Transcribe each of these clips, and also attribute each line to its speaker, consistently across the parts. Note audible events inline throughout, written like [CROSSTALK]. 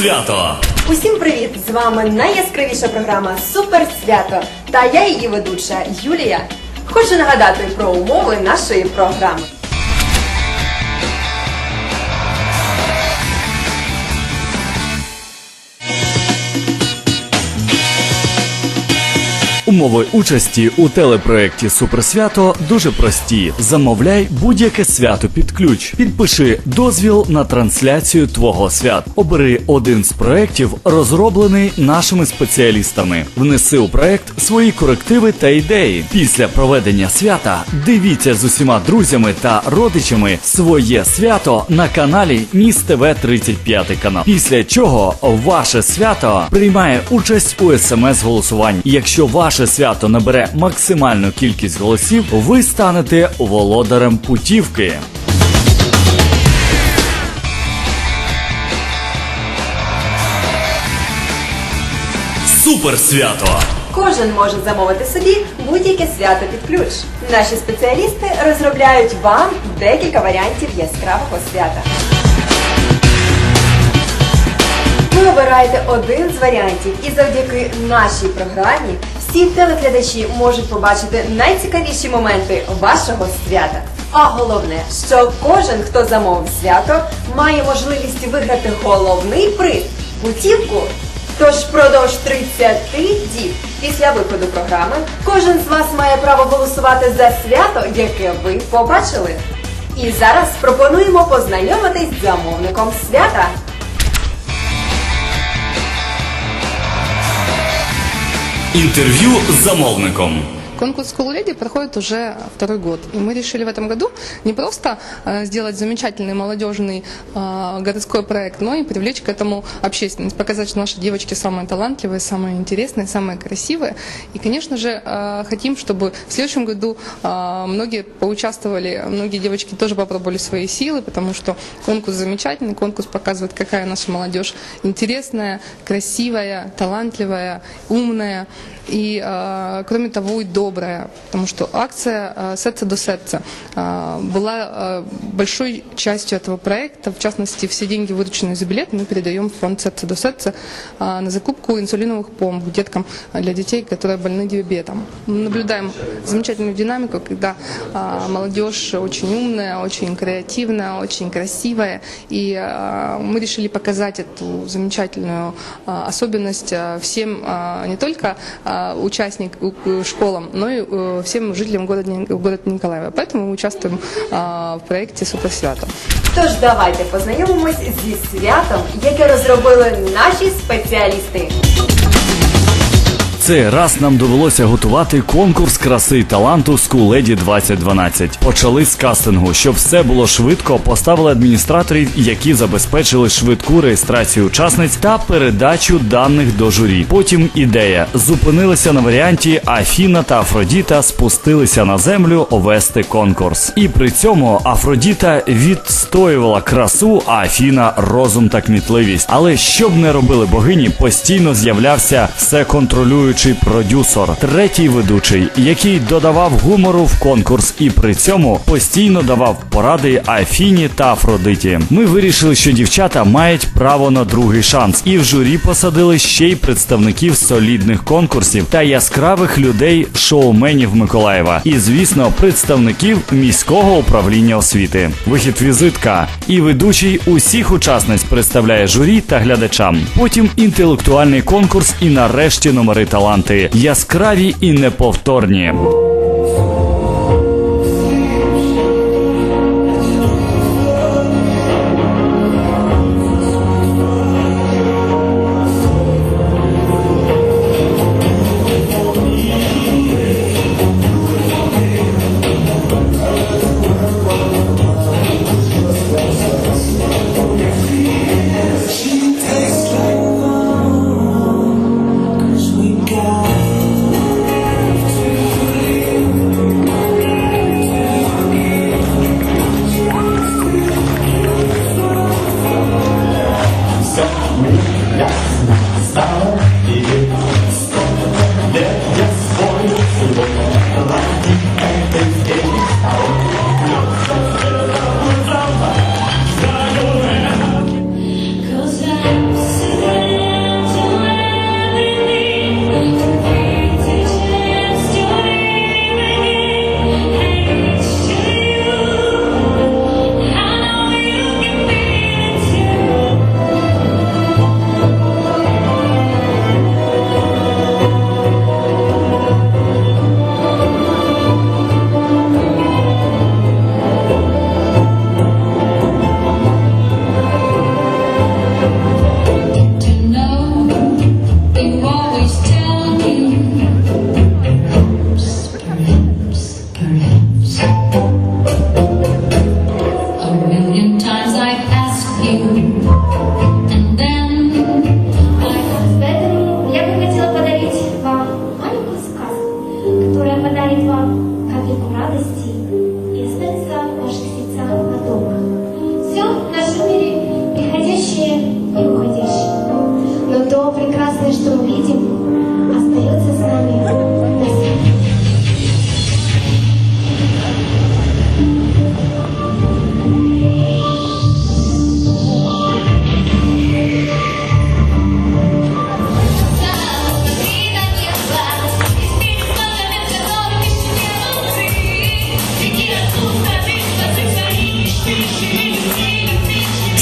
Speaker 1: Суперсвято!
Speaker 2: Усім привіт! З вами найяскравіша програма Супер Свято. Та я її ведуча Юлія. Хочу нагадати про умови нашої програми.
Speaker 1: Умови участі у телепроєкті Суперсвято дуже прості. Замовляй будь-яке свято під ключ. Підпиши дозвіл на трансляцію твого свят. Обери один з проєктів, розроблений нашими спеціалістами. Внеси у проєкт свої корективи та ідеї. Після проведення свята дивіться з усіма друзями та родичами своє свято на каналі Міс ТВ 35 канал. Після чого ваше свято приймає участь у смс-голосуванні. Якщо ваше свято набере максимальну кількість голосів, ви станете володарем путівки. Суперсвято!
Speaker 2: Кожен може замовити собі будь-яке свято під ключ. Наші спеціалісти розробляють вам декілька варіантів яскравого свята. Ви обираєте один з варіантів, і завдяки нашій програмі всі телеглядачі можуть побачити найцікавіші моменти вашого свята. А головне, що кожен, хто замовив свято, має можливість виграти головний приз путівку. Тож впродовж 30 діб після виходу програми кожен з вас має право голосувати за свято, яке ви побачили. І зараз пропонуємо познайомитись з замовником свята.
Speaker 1: Інтерв'ю з замовником.
Speaker 3: Конкурс Cool Lady проходит уже второй год. И мы решили в этом году не просто э, сделать замечательный молодежный э, городской проект, но и привлечь к этому общественность, показать, что наши девочки самые талантливые, самые интересные, самые красивые. И, конечно же, э, хотим, чтобы в следующем году многие поучаствовали, многие девочки тоже попробовали свои силы, потому что конкурс замечательный, конкурс показывает, какая наша молодежь интересная, красивая, талантливая, умная и, э, кроме того, и добрая, потому что акция э, «Сердце до сердца» э, была большой частью этого проекта. В частности, все деньги, вырученные за билет, мы передаем в фонд «Сердце до сердца» на закупку инсулиновых помп деткам для детей, которые больны диабетом. Мы наблюдаем замечательную динамику, когда молодежь очень умная, очень креативная, очень красивая, и мы решили показать эту замечательную особенность всем не только участник э, школам, но и э, всем жителям города, Ни- города Николаева. Поэтому мы участвуем э, в проекте Суперсвято.
Speaker 2: Тож давайте познайомимось зі святом, яке розробили наші спеціалісти.
Speaker 1: Цей раз нам довелося готувати конкурс краси і таланту Скуледі 2012. Почали з кастингу, щоб все було швидко. Поставили адміністраторів, які забезпечили швидку реєстрацію учасниць та передачу даних до журі. Потім ідея зупинилися на варіанті Афіна та Афродіта спустилися на землю вести конкурс. І при цьому Афродіта відстоювала красу, а Афіна розум та кмітливість. Але що б не робили богині, постійно з'являвся всеконтролюючий продюсер, третій ведучий, який додавав гумору в конкурс і при цьому постійно давав поради Афіні та Афродиті. Ми вирішили, що дівчата мають право на другий шанс, і в журі посадили ще й представників солідних конкурсів та яскравих людей, шоуменів Миколаєва, і звісно, представників міського управління освіти. Вихід візитка і ведучий усіх учасниць представляє журі та глядачам. Потім інтелектуальний конкурс і нарешті номери таланти яскраві і неповторні. что увидим, остается с нами.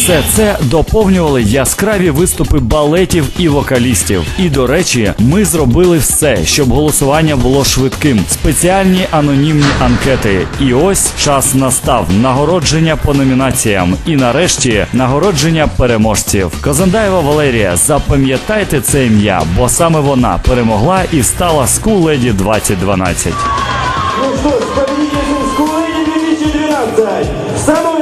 Speaker 1: Все це доповнювали яскраві виступи балетів і вокалістів. І до речі, ми зробили все, щоб голосування було швидким. Спеціальні анонімні анкети. І ось час настав. Нагородження по номінаціям. І нарешті нагородження переможців. Козандаєва Валерія, запам'ятайте це ім'я, бо саме вона перемогла і стала Lady 2012.
Speaker 4: Ну что ж, победитель Скулыни 2012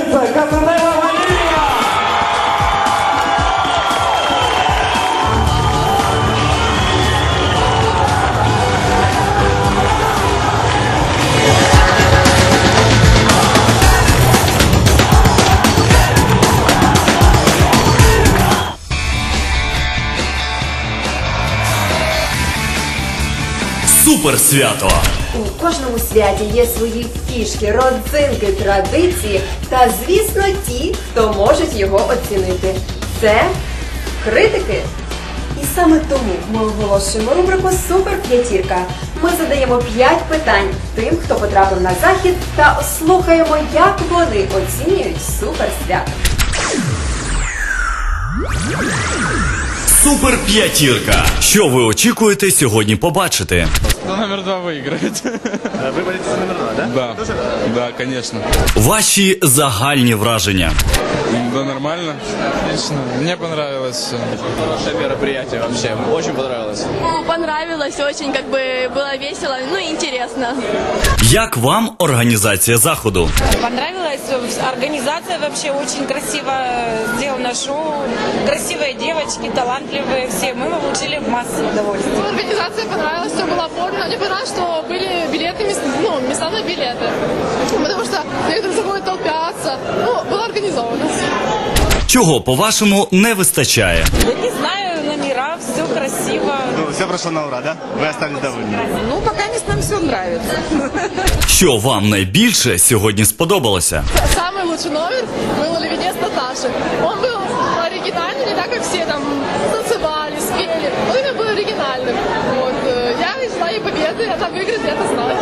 Speaker 1: Супер свято!
Speaker 2: У кожному святі є свої фішки, родзинки, традиції та, звісно, ті, хто можуть його оцінити. Це критики. І саме тому ми оголошуємо рубрику Супер П'ятірка. Ми задаємо 5 питань тим, хто потрапив на захід, та слухаємо, як вони оцінюють супер свято.
Speaker 1: Супер п'ятірка. Що ви очікуєте сьогодні побачити?
Speaker 5: Кто номер два выиграет?
Speaker 6: Вы болите за номер два, да?
Speaker 5: Да, да, конечно.
Speaker 1: Ваші загальні враження.
Speaker 5: Да, нормально. Отлично. Мне понравилось все.
Speaker 6: Хорошее мероприятие вообще. Очень понравилось.
Speaker 7: Ну, понравилось очень, как бы было весело, ну и интересно.
Speaker 1: Як вам організація заходу?
Speaker 8: Понравилась организация вообще очень красиво сделано шоу, красивые девочки, талантливые все. Мы получили массу удовольствия.
Speaker 3: Организация понравилась, все было оформлено. Мне понравилось, что были билеты, мес- ну, места на билеты. Потому что некоторые заходят толпятся. Ну, было организовано.
Speaker 1: Чого, по-вашому, не вистачає?
Speaker 8: Да не знаю, номера, все красиво.
Speaker 6: Ну, все прошло на ура, да? Вы остались довольны?
Speaker 8: Ну, пока нам все нравится.
Speaker 1: Що вам найбільше сьогодні сподобалося?
Speaker 3: Самый лучший номер был Левинец Наташи. Он был оригинальный, не так, как все там танцевали, спели. Он именно был оригинальным. Вот. э, Я ждала ей победы, а там выиграет, я это знаю.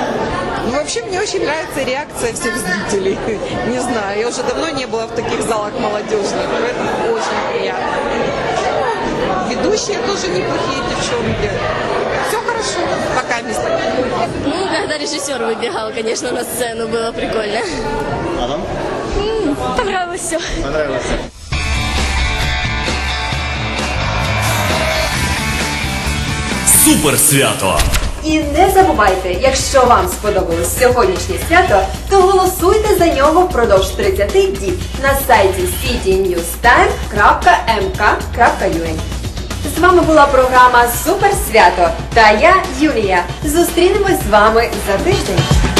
Speaker 9: Ну, вообще, мне очень нравится реакция всех зрителей. [LAUGHS] Не знаю, я уже давно не была в таких залах молодежных, поэтому очень приятно. Ну, Ведущие тоже неплохие девчонки. Все пока место.
Speaker 7: Ну, когда режиссер выбегал, конечно, на сцену, было прикольно.
Speaker 6: А вам?
Speaker 7: Понравилось все.
Speaker 6: Понравилось.
Speaker 1: Супер свято!
Speaker 2: І не забувайте, якщо вам сподобалось сьогоднішнє свято, то голосуйте за нього впродовж 30 діб на сайті citynewstime.mk.ua З вами була програма Суперсвято та я, Юлія. Зустрінемось з вами за тиждень.